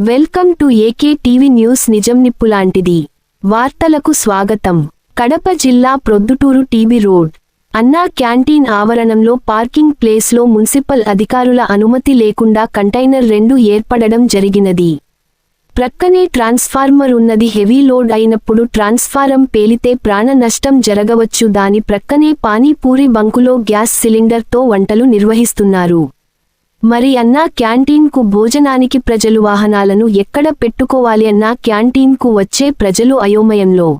Welcome to AK TV news నిజం నిప్పులాంటిది వార్తలకు స్వాగతం. కడప జిల్లా Proddatur TB road. Anna canteen ఆవరణంలో పార్కింగ్ ప్లేస్లో మున్సిపల్ అధికారుల అనుమతి లేకుండా కంటైనర్ రెండు ఏర్పడడం జరిగినది. ప్రక్కనే ట్రాన్స్ఫార్మర్ ఉన్నది హెవీ లోడ్ అయినప్పుడు ట్రాన్స్ఫారం పేలితే ప్రాణ నష్టం జరగవచ్చు దాని ప్రక్కనే పానీపూరి బంకులో గ్యాస్ సిలిండర్తో వంటలు నిర్వహిస్తున్నారు. మరి అన్నా క్యాంటీన్కు భోజనానికి ప్రజలు వాహనాలను ఎక్కడ పెట్టుకోవాలి అన్నా క్యాంటీన్కు వచ్చే ప్రజలు అయోమయంలో.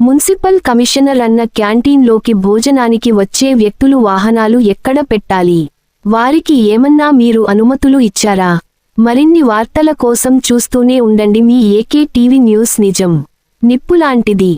మున్సిపల్ కమిషనర్ అన్న క్యాంటీన్లోకి భోజనానికి వచ్చే వ్యక్తులు వాహనాలు ఎక్కడ పెట్టాలి? వారికి ఏమన్నా మీరు అనుమతులు ఇచ్చారా? మరిన్ని వార్తల కోసం చూస్తూనే ఉండండి మీ ఏకే టీవీ న్యూస్ నిజం. నిప్పులాంటిది.